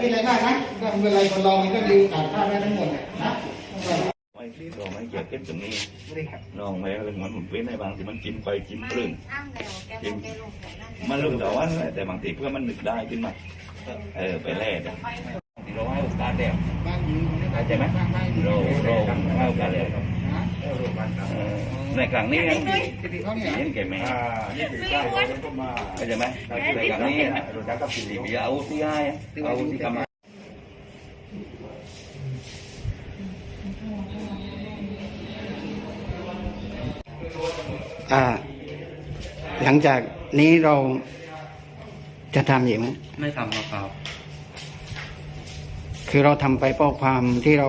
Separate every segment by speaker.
Speaker 1: คิดอะไรมากนะก็ไม่เป็นไรคนเรามันก็มีโอกาสพลาดได้ทั้งหมดแหละนะ
Speaker 2: ไม่ที่เราไม่เกี่ยวกับตรงนี้
Speaker 1: ไม่ได้ครับ
Speaker 2: น้องแม่เรื่องมันมันเป็นในบางทีมันกินไปกินปลื้ม
Speaker 3: อ้างแล้วแกบอกแกลงแต่นั่น
Speaker 2: มันลืมแต่ว่าแต่บางทีเพื่อมันนึกได้ขึ้นมาเออไปแล่เนี่ยที่เราให้โอกาสแล้ว
Speaker 1: บ้านอยู่
Speaker 2: เข้าใจไหม
Speaker 1: บ้านบ้านอยู่
Speaker 2: เราเราให้โอกาสแล้ว
Speaker 1: นะ
Speaker 2: เออ ในครั้งนี้นะ
Speaker 1: ที่ที่เขาเนี่ย
Speaker 2: เห็นแก่แม่
Speaker 4: นี่คือใกล้เราก็มา
Speaker 2: เข้าใจไหมในครั้งนี้นะ
Speaker 4: รู้จักกับสิริ
Speaker 2: ที่เอาที่ให้เอาที่กำมา
Speaker 5: อ่าหลังจากนี้เราจะทำอย่างไร
Speaker 6: ไม่ทำหรอกครับ
Speaker 5: คือเราทำไปเพราะความที่เรา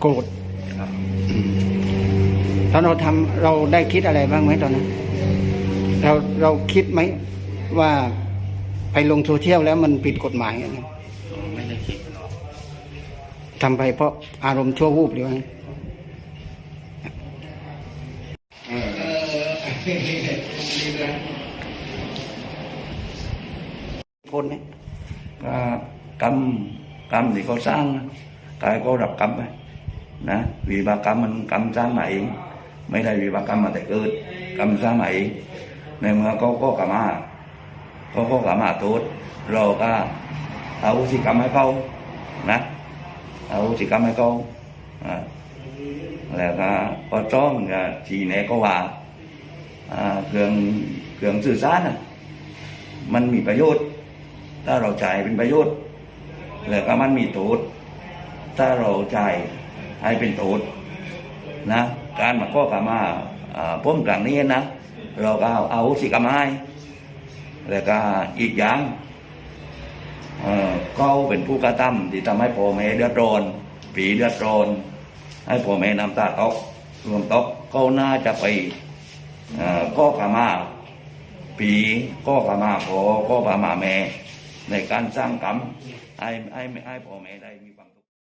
Speaker 5: โกรธ
Speaker 6: ครับ
Speaker 5: อนเราทำเราได้คิดอะไรบ้างไหมตอนนั้น เราเราคิดไหมว่าไปลงโซเชียลแล้วมันผิดกฎหมายอะไร
Speaker 6: ไม่ได้คิด
Speaker 5: ทำไปเพราะอารมณ์ชั่ววูบหรือว่าไงพ้นไหม
Speaker 2: ก็กรรมกรรมที่เขาสร้างกายก็รับกรรมไปนะวิบากกรรมมันกรรมสร้างมาเอง ไม่ได้วิบากกรรมมาแต่เกิดกรรมสร้างมาเองในเมื่อเขาก็กรรมมาเขาก็กรรมมาโทษเราก็เอาสิกรรมให้เขานะเอาสิกรรมให้เขาอ่าแล้วก็พอจ้องก็ทีไหนก็ว่าอ่าเครื่องเครื่องสื่อสารน่ะมันมีประโยชน์ ถ้าเราจ่ายเป็นประโยชน์ แล้วก็มันมีโทษถ้าเราจ่ายให้เป็นโทษ นะการมาก็กรรมาอ่าพ้มกลางนี้นะ เราก็เอาเอาสิกรรมให้แล้วก็อีกอย่างเอ่อเขาเป็นผู้กระทำที่ทำให้พ่อแม่เดือดร้อนผีเดือดร้อนให้พ่อแม่น้ำตาตกรวมตกเขาน่าจะไปเอ่อก็กรรมาผีก็กามาพอก็กามาแม่ในการสร้างกรรมให้ให้ให้พ่อแม่ได้มีความ